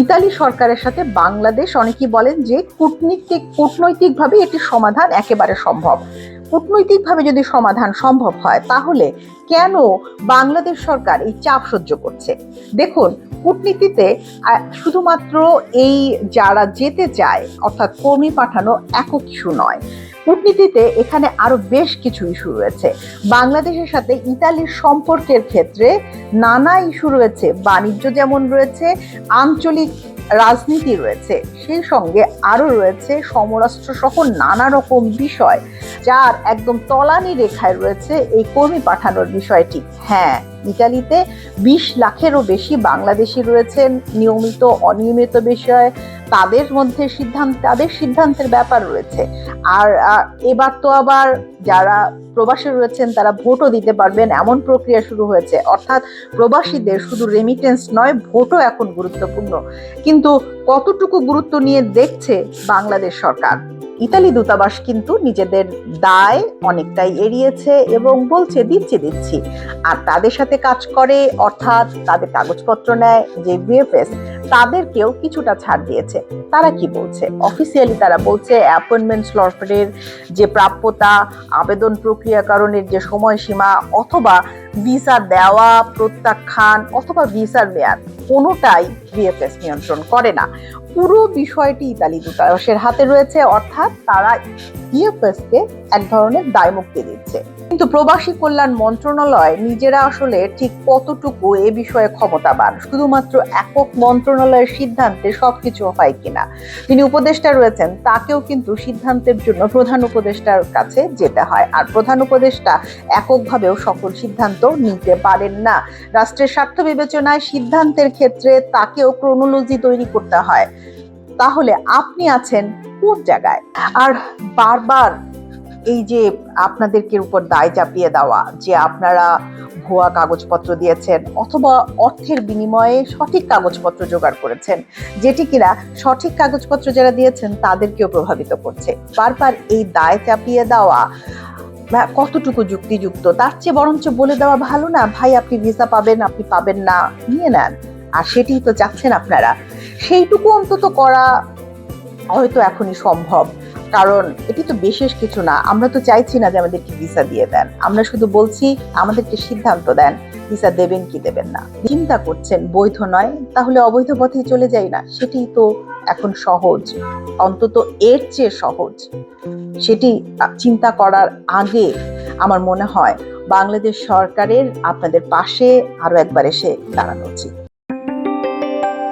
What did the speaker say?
Italy সরকারের সাথে বাংলাদেশ অনেকেই বলেন যে কূটনীতিক কূটনৈতিকভাবে এটি সমাধান একেবারে সম্ভব। কূটনৈতিকভাবে যদি সমাধান সম্ভব হয়, তাহলে কেন বাংলাদেশ সরকার এই চাপ সহ্য করছে? দেখুন, কূটনীতিতে শুধুমাত্র এই যারা যেতে চায়, অর্থাৎ কর্মী পাঠানো একক ইস্যু নয়। কূটনীতিতে এখানে আরও বেশ কিছু ইস্যু রয়েছে। বাংলাদেশের সাথে ইতালির সম্পর্কের ক্ষেত্রে নানা ইস্যু রয়েছে। বাণিজ্য যেমন রয়েছে, আঞ্চলিক রাজনীতি রয়েছে, সেই সঙ্গে আরও রয়েছে সমরাস্ত্র সহ নানা রকম বিষয় যার একদম তলানি রেখায় রয়েছে এই কর্মী পাঠানোর বিষয়টি। হ্যাঁ ইতালিতে বিশ লাখেরও বেশি বাংলাদেশি রয়েছেন, নিয়মিত, অনিয়মিত বিষয়ে, তাদের মধ্যে সিদ্ধান্ত, তাদের সিদ্ধান্তের ব্যাপার রয়েছে। আর এবার তো আবার যারা প্রবাসী রয়েছেন তারা ভোটও দিতে পারবেন, এমন প্রক্রিয়া শুরু হয়েছে। অর্থাৎ প্রবাসীদের শুধু রেমিটেন্স নয়, ভোটও এখন গুরুত্বপূর্ণ। কিন্তু কতটুকু গুরুত্ব নিয়ে দেখছে বাংলাদেশ সরকার? ইতালি দূতাবাস কিন্তু নিজেদের দায় অনেকটাই এড়িয়েছে এবং বলছে, দিচ্ছি দিচ্ছি। আর তাদের সাথে কাজ করে, অর্থাৎ তাদের কাগজপত্র নেয়, যে বিএফএস তাদেরকেও কিছুটা ছাড় দিয়েছে। তারা কি বলছে? অফিসিয়ালি তারা বলছে অ্যাপয়েন্টমেন্ট স্লটের যে প্রাপ্যতা, আবেদন প্রক্রিয়াকরণের যে সময়সীমা, অথবা ভিসা দেওয়া, প্রত্যাখ্যান অথবা ভিসার মেয়াদ কোনোটাই বিএফএস নিয়ন্ত্রণ করে না। পুরো বিষয়টি ইতালি দূতাবাসের হাতে রয়েছে, অর্থাৎ তারা বিএফএস কে এক ধরনের দায়মুক্তি দিচ্ছে। কিন্তু প্রবাসী কল্যাণ মন্ত্রণালয় নিজেরা আসলে ঠিক কতটুকু এ বিষয়ে ক্ষমতাবান? শুধুমাত্র একক মন্ত্রণালয়ের সিদ্ধান্তে সবকিছু হয় কিনা? তিনি উপদেষ্টা রয়েছেন, তাকেও কিন্তু সিদ্ধান্তের জন্য প্রধান উপদেষ্টার কাছে যেতে হয়। আর প্রধান উপদেষ্টা এককভাবেও সকল সিদ্ধান্ত নিতে পারেন না। রাষ্ট্রের স্বার্থ বিবেচনায় সিদ্ধান্তের ক্ষেত্রে তাকেও ক্রোনোলজি তৈরি করতে হয়। তাহলে আপনি আছেন কোন জায়গায়? আর বারবার এই যে আপনাদেরকে উপর দায় চাপিয়ে দেওয়া, যে আপনারা ভুয়া কাগজপত্র দিয়েছেন অথবা অর্থের বিনিময়ে সঠিক কাগজপত্র জোগাড় করেছেন, যেটি কিনা সঠিক কাগজপত্র যারা দিয়েছেন তাদেরকেও প্রভাবিত করছে। বারবার এই দায় চাপিয়ে দেওয়া কতটুকু যুক্তিযুক্ত? তার চেয়ে বরঞ্চ বলে দেওয়া ভালো না, ভাই, আপনি ভিসা পাবেন, আপনি পাবেন না। নিয়ে নেন। আর সেটাই তো চাচ্ছেন আপনারা। সেইটুকু অন্তত করা হয়তো এখনই সম্ভব। কারণ এটি তো বিশেষ কিছু না। আমরা তো চাইছি না যে আমাদেরকে ভিসা দিয়ে দেন। আমরা শুধু বলছি, আমাদেরকে সিদ্ধান্ত দেন ভিসা দেবেন কি দেবেন না। চিন্তা করছেন, বৈধ নয়, তাহলে অবৈধ পথে চলে যাই না। সেটি তো এখন সহজ, অন্তত এর চেয়ে সহজ। সেটি চিন্তা করার আগে আমার মনে হয় বাংলাদেশ সরকারের আপনাদের পাশে আরও একবার এসে দাঁড়ানো উচিত।